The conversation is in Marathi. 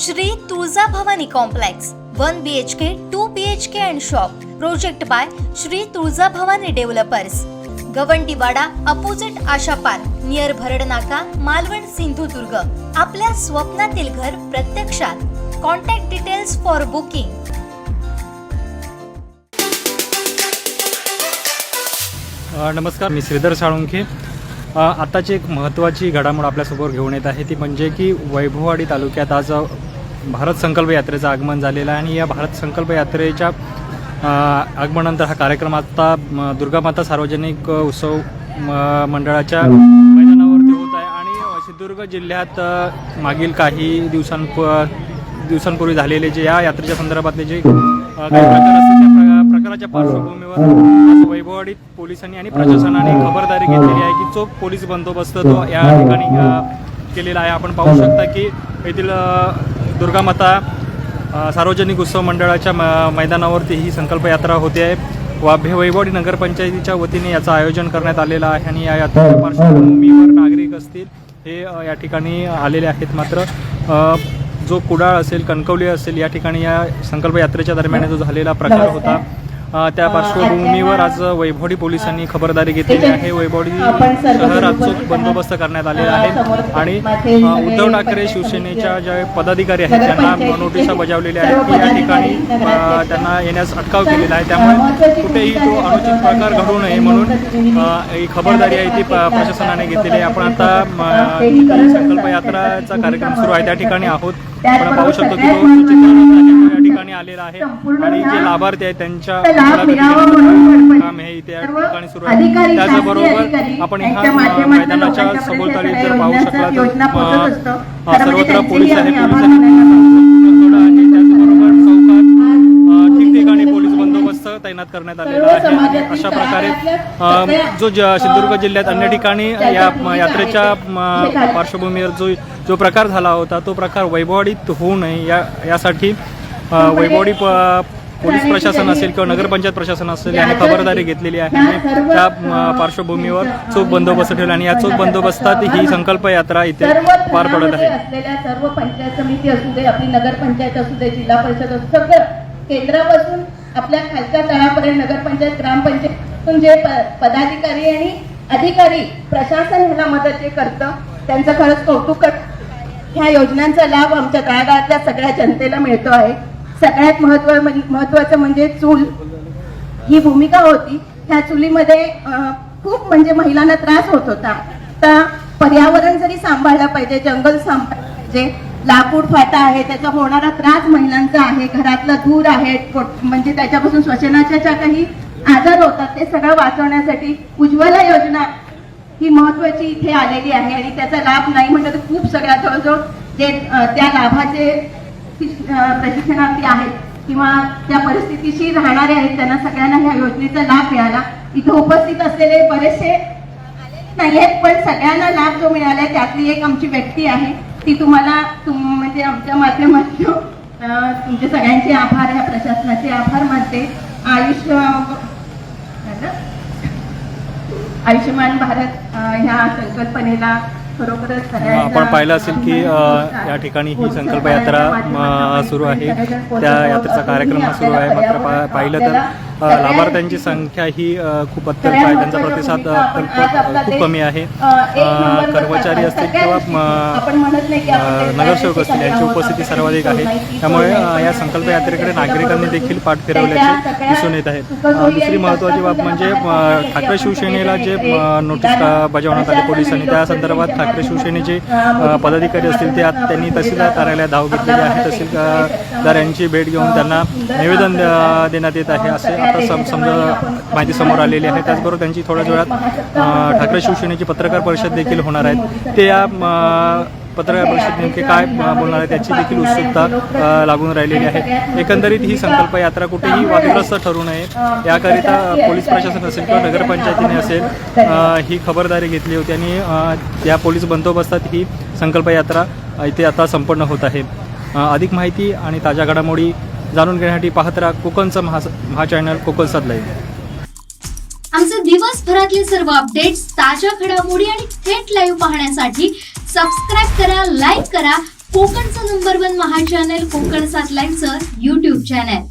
Shri Tulja Bhavani complex one B H K two B H K and shop project by Shri Tulja Bhavani developers Gawandiwada opposite Asha park near Bharad Naka Malvan Sindhudurg. आपल्या स्वप्नातील घर प्रत्यक्षात. कॉन्टॅक्ट डिटेल्स फॉर बुकिंग नमस्कार मी श्रीधर साळुंखे. अ, आताची एक महत्त्वाची घडामोड आपल्यासमोर घेऊन येत आहे. ती म्हणजे की वैभववाडी तालुक्यात आज भारत संकल्प यात्रेचं आगमन झालेलं आहे आणि या भारत संकल्प यात्रेच्या आगमनानंतर हा कार्यक्रम आता दुर्गामाता सार्वजनिक उत्सव म, मंडळाच्या मैदानावरती होत आहे आणि सिंधुदुर्ग जिल्ह्यात मागील काही दिवसांप दिवसांपूर्वी झालेले जे या यात्रेच्या संदर्भातले जे काही प्रकार असतील त्या प्र- प्रकाराच्या पार्श्वभूमीवर आज वैभववाडीत पोलिसांनी आणि प्रशासनाने खबरदारी घेतलेली आहे की चोख पोलीस बंदोबस्त तो या ठिकाणी केलेला आहे. आपण पाहू शकता की येथील दुर्गामाता सार्वजनिक उत्सव मंडळाच्या म- मैदानावरती ही संकल्प यात्रा होते आहे. वाभे वैभववाडी नगरपंचायतीच्या वतीने याचं आयोजन करण्यात आलेलं आहे आणि या यात्रेच्या पार्श्वभूमीवर नागरिक असतील हे या ठिकाणी आलेले आहेत. मात्र जो कुडाळ असेल कणकवली असेल या ठिकाणी या संकल्प यात्रेच्या दरम्यान जो झालेला प्रकार होता त्या पार्श्वभूमीवर आज वैभवडी पोलिसांनी खबरदारी घेतलेली आहे. वैभवडी शहरात चोख बंदोबस्त करण्यात आलेला आहे. आणि उद्धव ठाकरे शिवसेनेच्या ज्या पदाधिकारी आहेत त्यांना नोटिसा बजावलेल्या आहेत की या ठिकाणी त्यांना येण्यास अटकाव केलेला आहे. त्यामुळे कुठेही तो अनुचित प्रकार घडू नये म्हणून ही खबरदारी आहे ती प्रशासनाने घेतलेली आहे. आपण आता संकल्प यात्राचा कार्यक्रम सुरू आहे. त्या ठिकाणी आहोत. आपण पाहू शकतो की तो ठिकाणी आलेला आहे. आणि जे लाभार्थी आहेत त्यांच्या काम हे इथे या ठिकाणी सुरू आहे. त्याचबरोबर आपण ह्या मैदानाच्या सभोवताली जर पाहू शकला तर सर्वत्र पोलीस आहे पोलिसांनी त्याचबरोबर चौकात ठिकठिकाणी पोलीस बंदोबस्त तैनात करण्यात आलेला आहे. अशा प्रकारे जो सिंधुदुर्ग जिल्ह्यात अन्य ठिकाणी या यात्रेच्या पार्श्वभूमीवर जो जो प्रकार झाला होता तो प्रकार वैभववाडीत होऊ नये या यासाठी वैभववाडी प- पोलीस प्रशासन असेल किंवा नगरपंचायत प्रशासन असेल यांनी खबरदारी घेतलेली आहे. आणि त्या पार्श्वभूमीवर चोख बंदोबस्त ठेवला आणि या चोख बंदोबस्तात ही संकल्प यात्रा इथे पार पडत आहे. असलेल्या सर्व पंचायत समिती असू दे आपली नगरपंचायत असू दे जिल्हा परिषद असू सगळं केंद्रापासून आपल्या खालच्या तळापर्यंत नगरपंचायत ग्रामपंचायतून जे पदाधिकारी आणि अधिकारी प्रशासन ह्याला मदत जे करतं त्यांचं खरंच कौतुक ह्या योजनांचा लाभ आमच्या तळागाळातल्या सगळ्या जनतेला मिळतो आहे. सगळ्यात महत्त्व महत्वाचं म्हणजे चूल. ही भूमिका होती. ह्या चुलीमध्ये खूप म्हणजे महिलांना त्रास होत होता. तर पर्यावरण जरी सांभाळलं पाहिजे जंगल सांभाळलं पाहिजे लाकूड फाटा आहे त्याचा होणारा त्रास महिलांचा आहे घरातलं धूर आहे म्हणजे त्याच्यापासून श्वसनाच्या ज्या काही आजार होतात ते सगळं वाचवण्यासाठी उज्ज्वला योजना ही महत्वाची इथे आलेली आहे. आणि त्याचा लाभ नाही म्हटलं तर खूप सगळ्या जवळजवळ जे त्या लाभाचे प्रशिक्षणार्थी आहेत किंवा त्या परिस्थितीशी राहणारे आहेत त्यांना सगळ्यांना ह्या योजनेचा लाभ मिळाला. इथं उपस्थित असलेले बरेचसे नाहीयेत पण सगळ्यांना लाभ जो मिळाला त्यातली एक आमची व्यक्ती आहे. ती तुम्हाला तुम म्हणजे आमच्या माध्यमातून तुमचे सगळ्यांचे आभार ह्या प्रशासनाचे आभार मानते. आयुष्य आयुष्यमान भारत ह्या संकल्पनेला आपण पाहिलं असेल की या ठिकाणी ही संकल्प यात्रा सुरू आहे. त्या यात्रेचा कार्यक्रम सुरू आहे. मात्र पा- पाहिलं तर लाभार्थ्यांची संख्या ही खूप अत्यल्प आहे. त्यांचा प्रतिसाद अत्यल्प खूप कमी आहे. कर्मचारी असतील किंवा नगरसेवक असतील यांची उपस्थिती सर्वाधिक आहे. त्यामुळे या संकल्प यात्रेकडे नागरिकांनी देखील पाठ फिरवल्याचे दिसून येत आहे. दुसरी महत्त्वाची बाब म्हणजे ठाकरे शिवसेनेला जे नोटीस का- बजावण्यात आली पोलिसांनी त्या संदर्भात ठाकरे शिवसेनेचे पदाधिकारी असतील ते त्यांनी तहसीलदार कार्यालयात धाव घेतलेली आहे. तहसीलदार यांची भेट घेऊन त्यांना निवेदन देण्यात येत आहे असे आता सम समजा माहिती समोर आलेली आहे. त्याचबरोबर त्यांची थोड्याच वेळात ठाकरे शिवसेनेची पत्रकार परिषद देखील होणार आहेत. ते या पत्रकार परिषद नेमके काय बोलणार आहे त्याची देखील उत्सुकता लागून राहिलेली आहे. एकंदरीत ही संकल्प यात्रा कुठेही वादग्रस्त ठरू नये. याकरिता पोलीस प्रशासन असेल किंवा नगरपंचायतीने असेल ही खबरदारी घेतली होती आणि या पोलीस बंदोबस्तात ही संकल्प यात्रा इथे आता संपन्न होत आहे. अधिक माहिती आणि ताज्या घडामोडी जाणून घेण्यासाठी पाहत राहा कोकणचं महा महा चॅनल कोकण लाईव्ह आमचे दिवसभरातले सर्व अपडेट्स ताज्या घडामोडी आणि थेट लाईव्ह पाहण्यासाठी सबस्क्राईब करा लाईक करा कोकणचं नंबर वन महा चॅनल कोकण सात लाईव्हचं युट्यूब चॅनल